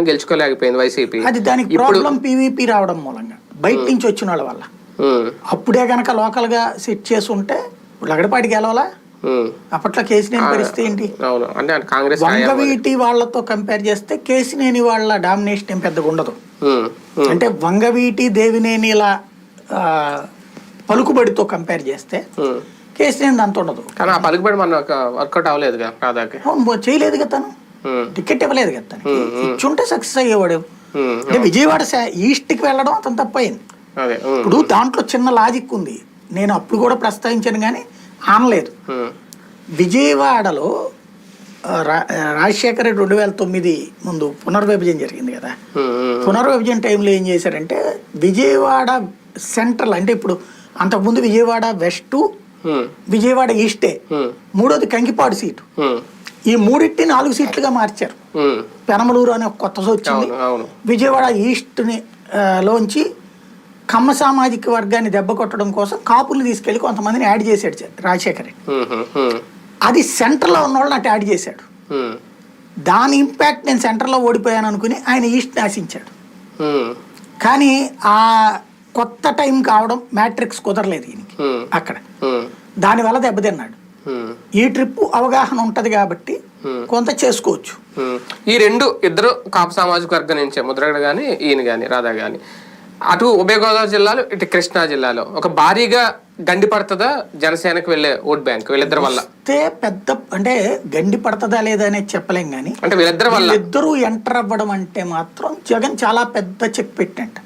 గెలుచుకోలేకపోయింది YCP. అది దానికి problem PVP రావడం మూలంగా. బయట నుంచి వచ్చిన వాళ్ళ వల్ల. అప్పుడే గనక లోకల్గా సెట్ చేసి ఉంటే లగడపాటి గెలవాలా? అప్పట్లో కేసినేని పరిస్థితి ఏంటి? అంటే కాంగ్రెస్ వంగవీటి వాళ్ళతో కంపేర్ చేస్తే కేసినేని వాళ్ళ డామినేషన్ ఏం పెద్దగా ఉండదు. అంటే వంగవీటి దేవినేనిల ఆ, పలుకుబడితో కంపేర్ చేస్తే. కేసినేని అంత ఉండదు. కానీ ఆ పలుకుబడి మన వర్కౌట్ అవ్వలేదుగా రాధాకి అవును, బో- చేయలేదు కదా తను. టికెట్ ఇవ్వలేదు కదా తనకి. ఇచ్చుంటే సక్సెస్ అయ్యేవాడు. అంటే విజయవాడ ఈస్ట్కి వెళ్ళడం అతను తప్పయింది ఇప్పుడు దాంట్లో చిన్న లాజిక్ ఉంది. నేను అప్పుడు కూడా ప్రస్తావించాను కానీ ఆనలేదు. విజయవాడలో రాజశేఖర రెడ్డి రెండు వేల తొమ్మిది ముందు పునర్విభజన జరిగింది కదా. పునర్విభజన టైంలో ఏం చేశారంటే విజయవాడ సెంట్రల్ అంటే ఇప్పుడు అంతకుముందు విజయవాడ వెస్ట్ విజయవాడ ఈస్టే మూడోది కంకిపాడు సీటు. ఈ మూడింటిని నాలుగు సీట్లుగా మార్చారు. పెనమలూరు అనే కొత్త వచ్చింది. విజయవాడ ఈస్ట్ని లోంచి కమ్మ సామాజిక వర్గాన్ని దెబ్బ కొట్టడం కోసం కాపుల్ని తీసుకెళ్ళి కొంతమందిని యాడ్ చేశాడు రాజశేఖర్ రెడ్డి. అది సెంటర్లో ఉన్న వాళ్ళని అటు యాడ్ చేశాడు. దాని ఇంపాక్ట్ నేను సెంటర్లో ఓడిపోయాను అనుకుని ఆయన ఈస్ట్ ఆశించాడు. కానీ ఆ కొత్త టైం కావడం మ్యాట్రిక్స్ కుదరలేదు ఈయనకి అక్కడ. దానివల్ల దెబ్బతిన్నాడు. ఈ ట్రిప్ అవగాహన ఉంటది కాబట్టి కొంత చేసుకోవచ్చు. ఉమ్. ఈ రెండు ఇద్దరు కాపు సామాజిక వర్గం నుంచే ముద్రగడ కానీ ఈయన కానీ రాధా కానీ అటు ఉభయ గోదావరి జిల్లాలో ఇటు కృష్ణా జిల్లాలో. ఒక భారీగా గండి పడుతుందా? జనసేనకు వెళ్ళే ఓట్ బ్యాంక్ వీళ్ళిద్దరి వల్ల. పెద్ద అంటే గండి పడుతుందా లేదా అనేది చెప్పలేం కానీ అంటే వీళ్ళిద్దరి వల్ల. వీళ్ళిద్దరూ ఎంటర్ అవ్వడం అంటే మాత్రం జగన్ చాలా పెద్ద చెక్ పెట్టినట్టు.